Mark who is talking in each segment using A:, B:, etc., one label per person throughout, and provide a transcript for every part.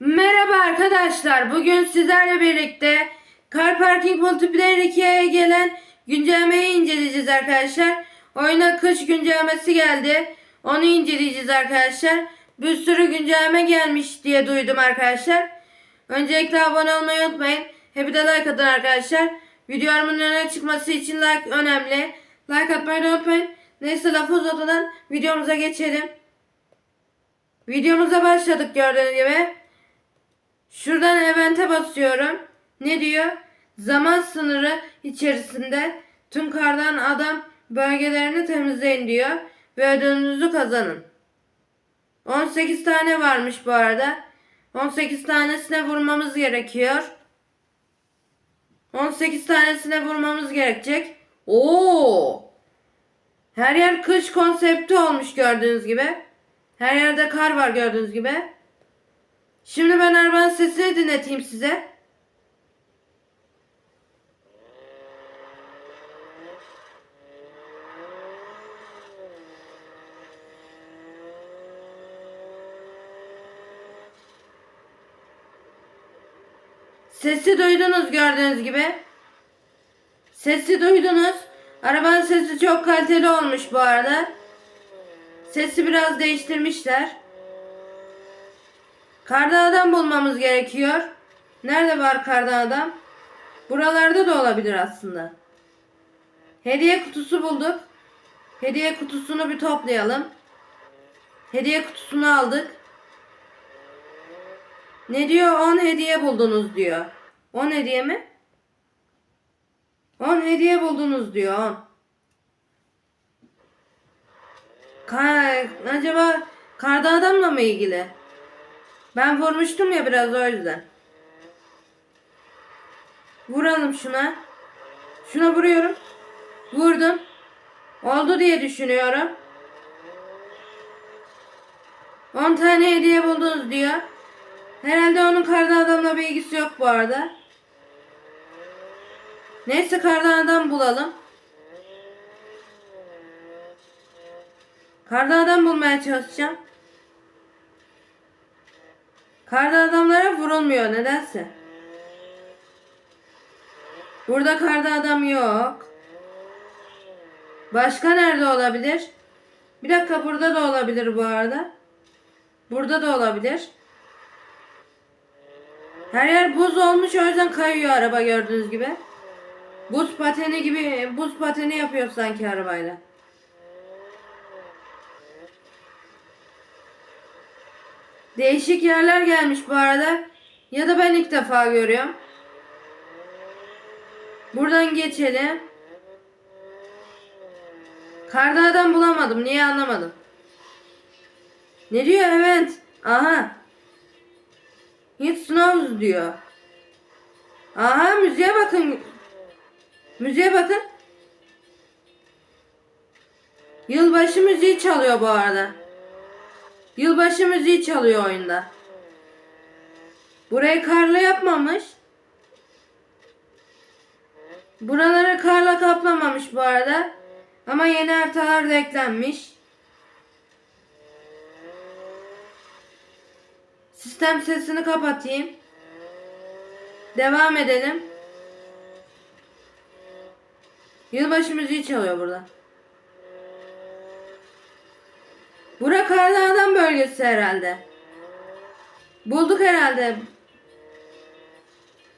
A: Merhaba arkadaşlar. Bugün sizlerle birlikte Car Parking Multiplayer 2'ye gelen güncellemeyi inceleyeceğiz arkadaşlar. Oyuna kış güncellemesi geldi. Onu inceleyeceğiz arkadaşlar. Bir sürü güncelleme gelmiş diye duydum arkadaşlar. Öncelikle abone olmayı unutmayın. Hep de like atın arkadaşlar. Videolarımın öne çıkması için like önemli. Like atmayı unutmayın. Neyse lafı uzatmadan videomuza geçelim. Videomuza başladık gördüğünüz gibi. Şuradan event'e basıyorum. Ne diyor? Zaman sınırı içerisinde tüm kardan adam bölgelerini temizleyin diyor. Ve ödülünüzü kazanın. 18 tane varmış bu arada. 18 tanesine vurmamız gerekiyor. 18 tanesine vurmamız gerekecek. Oo! Her yer kış konsepti olmuş gördüğünüz gibi. Her yerde kar var gördüğünüz gibi. Şimdi ben arabanın sesini dinleteyim size. Sesi duydunuz gördüğünüz gibi. Sesi duydunuz. Arabanın sesi çok kaliteli olmuş bu arada. Sesi biraz değiştirmişler. Kardan adam bulmamız gerekiyor. Nerede var kardan adam? Buralarda da olabilir aslında. Hediye kutusu bulduk. Hediye kutusunu bir toplayalım. Hediye kutusunu aldık. Ne diyor? 10 hediye buldunuz diyor. 10 hediye mi? 10 hediye buldunuz diyor. 10. Ka acaba karda adamla mı ilgili? Ben vurmuştum ya biraz o yüzden. Vuralım şuna. Şuna vuruyorum. Vurdum. Oldu diye düşünüyorum. 10 tane hediye buldunuz diyor. Herhalde onun kardan adamla bir ilgisi yok bu arada. Neyse kardan adam bulalım. Kardan adam bulmaya çalışacağım. Kardan adamlara vurulmuyor nedense. Burada kardan adam yok. Başka nerede olabilir? Bir dakika burada da olabilir bu arada. Burada da olabilir. Her yer buz olmuş o yüzden kayıyor araba gördüğünüz gibi. Buz pateni gibi buz pateni yapıyor sanki arabayla. Değişik yerler gelmiş bu arada. Ya da ben ilk defa görüyorum. Buradan geçelim. Karda adam bulamadım. Niye anlamadım. Ne diyor? Evet. Aha. Hit Snows diyor. Aha müziğe bakın. Müziğe bakın. Yılbaşı müziği çalıyor bu arada. Yılbaşı müziği çalıyor oyunda. Burayı karla yapmamış. Buraları karla kaplamamış bu arada. Ama yeni haritalar da eklenmiş. Sistem sesini kapatayım. Devam edelim. Yılbaşı müziği çalıyor burada. Bura kardan adam bölgesi herhalde. Bulduk herhalde.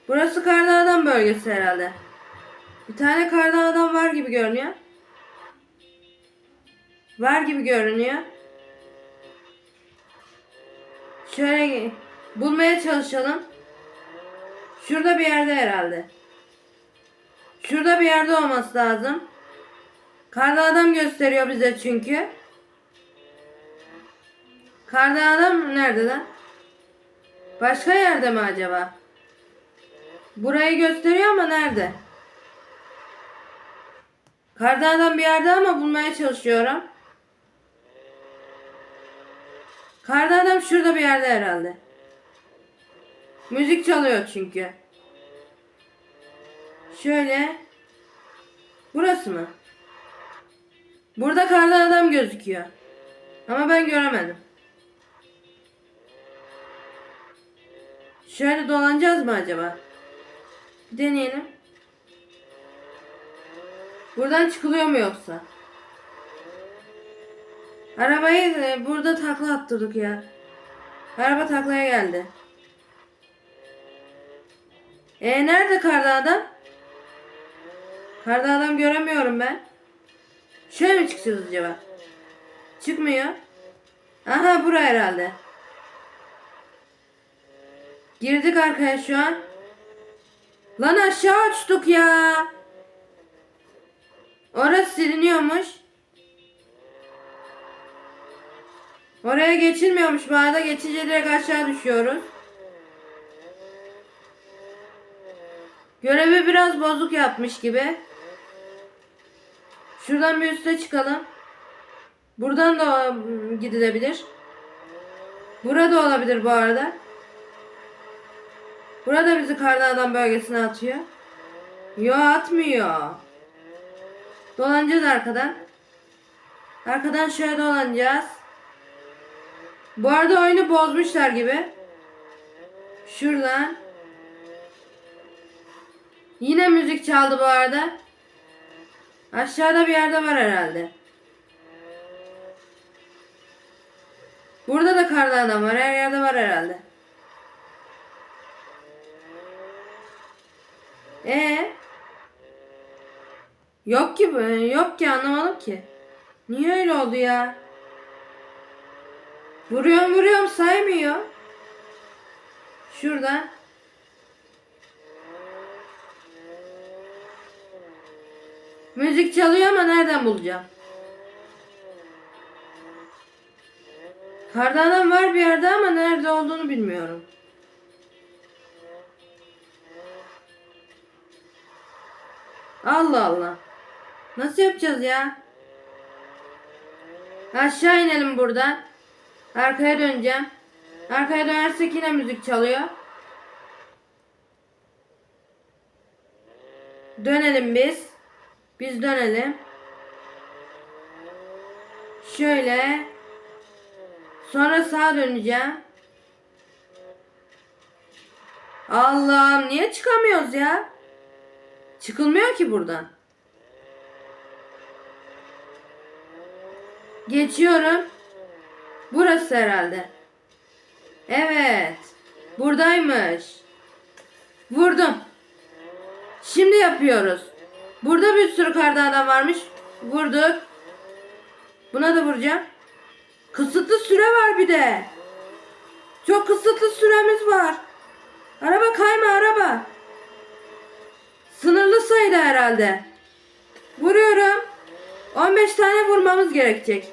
A: Burası adam bölgesi herhalde. Bir tane adam var gibi görünüyor. Var gibi görünüyor. Şöyle bulmaya çalışalım. Şurada bir yerde herhalde. Şurada bir yerde olması lazım. Adam gösteriyor bize çünkü. Kardan adam nerede lan? Başka yerde mi acaba? Burayı gösteriyor ama nerede? Kardan adam bir yerde ama bulmaya çalışıyorum. Kardan adam şurada bir yerde herhalde. Müzik çalıyor çünkü. Şöyle. Burası mı? Burada kardan adam gözüküyor. Ama ben göremedim. Şöyle dolanacağız mı acaba? Bir deneyelim. Buradan çıkılıyor mu yoksa? Arabayı e, burada takla attırdık ya. Araba taklaya geldi. E nerede karda adam? Karda adam göremiyorum ben. Şöyle mi çıkacağız acaba? Çıkmıyor. Aha bura herhalde. Girdik arkaya şu an. Lan aşağı uçtuk ya. Orası siliniyormuş. Oraya geçilmiyormuş bu arada. Geçince direkt aşağı düşüyoruz. Görevi biraz bozuk yapmış gibi. Şuradan bir üste çıkalım. Buradan da mm, gidilebilir. Burada olabilir bu arada. Burada bizi kardan bölgesine atıyor. Yo atmıyor. Dolanacağız arkadan. Arkadan şöyle dolanacağız. Bu arada oyunu bozmuşlar gibi. Şuradan. Yine müzik çaldı bu arada. Aşağıda bir yerde var herhalde. Burada da karlı adam var. Her yerde var herhalde. Ee? Yok ki bu. Yok ki anlamadım ki. Niye öyle oldu ya? Vuruyorum vuruyorum saymıyor. Şuradan. Müzik çalıyor ama nereden bulacağım? Karda adam var bir yerde ama nerede olduğunu bilmiyorum. Allah Allah. Nasıl yapacağız ya? Aşağı inelim buradan. Arkaya döneceğim. Arkaya dönersek yine müzik çalıyor. Dönelim biz. Biz dönelim. Şöyle. Sonra sağa döneceğim. Allah'ım niye çıkamıyoruz ya? Çıkılmıyor ki buradan. Geçiyorum. Burası herhalde. Evet. Buradaymış. Vurdum. Şimdi yapıyoruz. Burada bir sürü karda adam varmış. Vurduk. Buna da vuracağım. Kısıtlı süre var bir de. Çok kısıtlı süremiz var. Araba kayma araba. Sınırlı sayıda herhalde. Vuruyorum. 15 tane vurmamız gerekecek.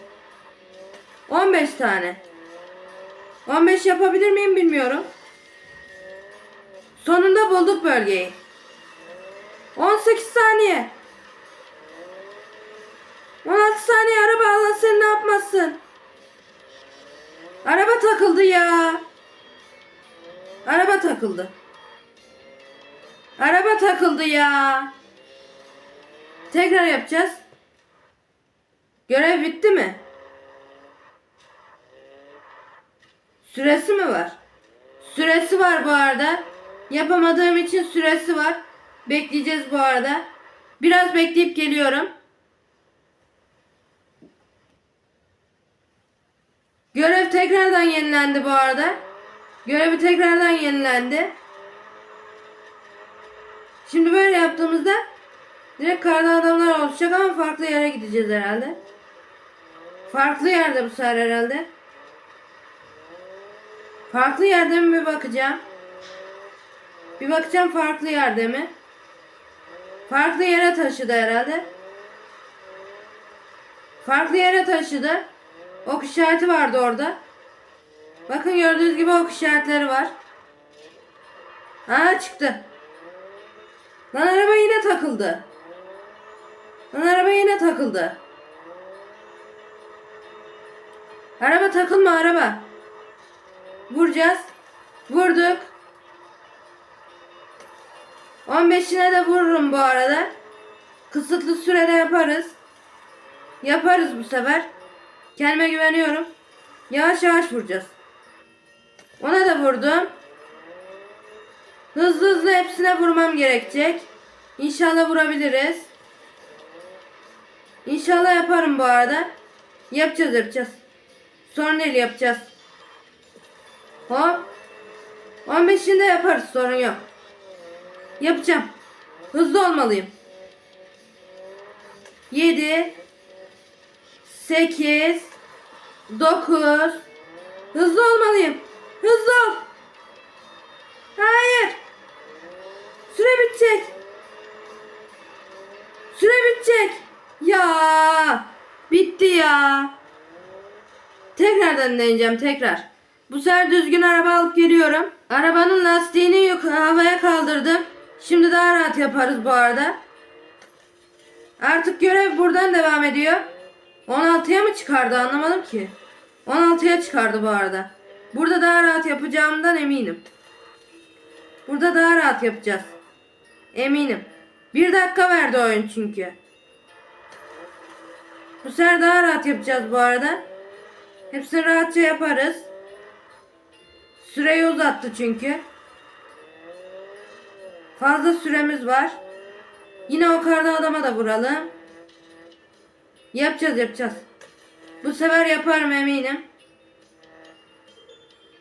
A: 15 tane. 15 yapabilir miyim bilmiyorum. Sonunda bulduk bölgeyi. 18 saniye. 16 saniye araba Allah seni ne yapmasın. Araba takıldı ya. Araba takıldı. Araba takıldı ya. Tekrar yapacağız. Görev bitti mi? Süresi mi var? Süresi var bu arada. Yapamadığım için süresi var. Bekleyeceğiz bu arada. Biraz bekleyip geliyorum. Görev tekrardan yenilendi bu arada. Görevi tekrardan yenilendi. Şimdi böyle yaptığımızda direkt karda adamlar olacak ama farklı yere gideceğiz herhalde. Farklı yerde bu sefer herhalde. Farklı yerde mi bir bakacağım. Bir bakacağım farklı yerde mi? Farklı yere taşıdı herhalde. Farklı yere taşıdı. Ok işareti vardı orada. Bakın gördüğünüz gibi ok işaretleri var. Aa çıktı. Lan araba yine takıldı. Lan araba yine takıldı. Araba takılma araba. Vuracağız. Vurduk. 15'ine de vururum bu arada. Kısıtlı sürede yaparız. Yaparız bu sefer. Kendime güveniyorum. Yavaş yavaş vuracağız. Ona da vurdum. Hızlı hızlı hepsine vurmam gerekecek. İnşallah vurabiliriz. İnşallah yaparım bu arada. Yapacağız yapacağız. Sorun değil yapacağız. Hop. 15'inde yaparız sorun yok. Yapacağım. Hızlı olmalıyım. 7 8 9 Hızlı olmalıyım. Hızlı ol. Hayır. Süre bitecek. Süre bitecek. Ya. Bitti ya. Tekrardan deneyeceğim tekrar. Bu sefer düzgün araba alıp geliyorum. Arabanın lastiğini yuk havaya kaldırdım. Şimdi daha rahat yaparız bu arada. Artık görev buradan devam ediyor. 16'ya mı çıkardı anlamadım ki. 16'ya çıkardı bu arada. Burada daha rahat yapacağımdan eminim. Burada daha rahat yapacağız. Eminim. Bir dakika verdi oyun çünkü. Bu sefer daha rahat yapacağız bu arada. Hepsini rahatça yaparız. Süreyi uzattı çünkü. Fazla süremiz var. Yine o kardan adama da vuralım. Yapacağız yapacağız. Bu sefer yaparım eminim.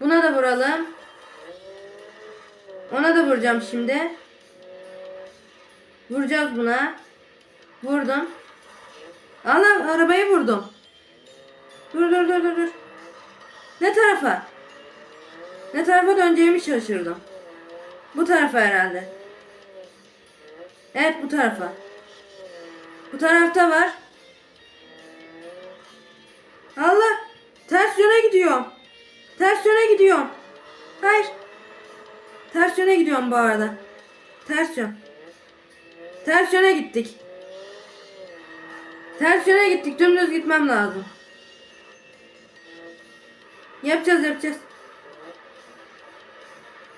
A: Buna da vuralım. Ona da vuracağım şimdi. Vuracağız buna. Vurdum. Allah arabayı vurdum. Dur dur dur dur dur. Ne tarafa? Ne tarafa döneceğimi şaşırdım. Bu tarafa herhalde. Evet bu tarafa. Bu tarafta var. Allah! Ters yöne gidiyorum. Ters yöne gidiyorum. Hayır. Ters yöne gidiyorum bu arada. Ters yön. Ters yöne gittik. Ters yöne gittik. Dümdüz gitmem lazım. Yapacağız yapacağız.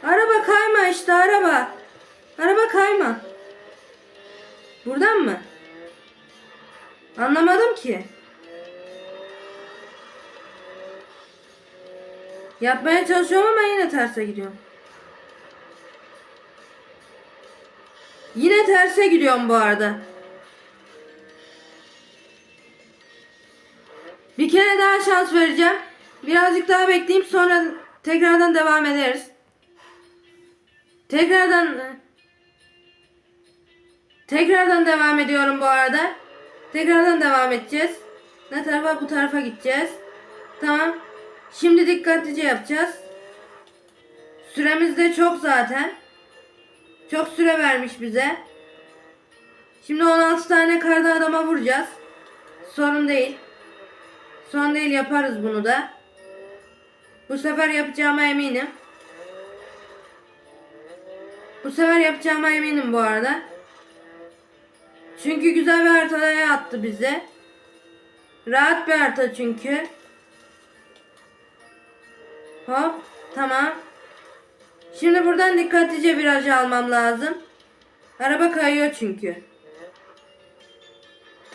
A: Araba kayma işte araba. Araba kayma. Buradan mı? Anlamadım ki. Yapmaya çalışıyorum ama yine terse gidiyorum. Yine terse gidiyorum bu arada. Bir kere daha şans vereceğim. Birazcık daha bekleyeyim sonra tekrardan devam ederiz. Tekrardan Tekrardan devam ediyorum bu arada. Tekrardan devam edeceğiz. Ne tarafa? Bu tarafa gideceğiz. Tamam. Şimdi dikkatlice yapacağız. Süremiz de çok zaten. Çok süre vermiş bize. Şimdi 16 tane karda adama vuracağız. Sorun değil. Sorun değil yaparız bunu da. Bu sefer yapacağıma eminim. Bu sefer yapacağıma eminim bu arada. Çünkü güzel bir haritaya attı bize. Rahat bir harita çünkü. Hop. Tamam. Şimdi buradan dikkatlice viraj almam lazım. Araba kayıyor çünkü.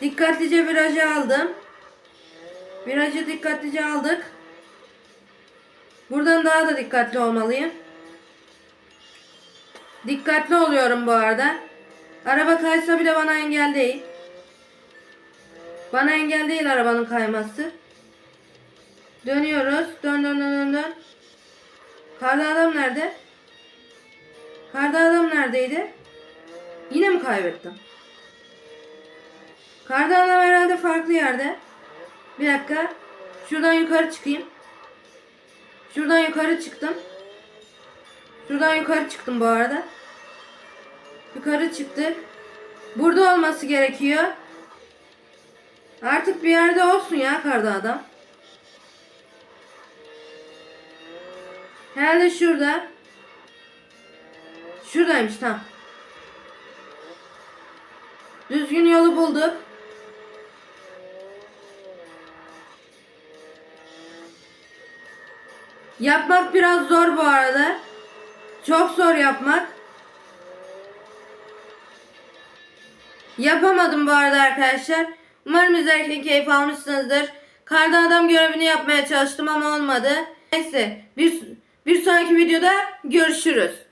A: Dikkatlice virajı aldım. Virajı dikkatlice aldık. Buradan daha da dikkatli olmalıyım. Dikkatli oluyorum bu arada. Araba kaysa bile bana engel değil. Bana engel değil arabanın kayması. Dönüyoruz. Dön dön dön dön dön. Karda adam nerede? Karda adam neredeydi? Yine mi kaybettim? Karda adam herhalde farklı yerde. Bir dakika. Şuradan yukarı çıkayım. Şuradan yukarı çıktım. Şuradan yukarı çıktım bu arada. Yukarı çıktık. Burada olması gerekiyor. Artık bir yerde olsun ya karda adam. Herhalde şurada. Şuradaymış tam. Düzgün yolu bulduk. Yapmak biraz zor bu arada. Çok zor yapmak. Yapamadım bu arada arkadaşlar. Umarım izlerken keyif almışsınızdır. Kardan adam görevini yapmaya çalıştım ama olmadı. Neyse bir, bir sonraki videoda görüşürüz.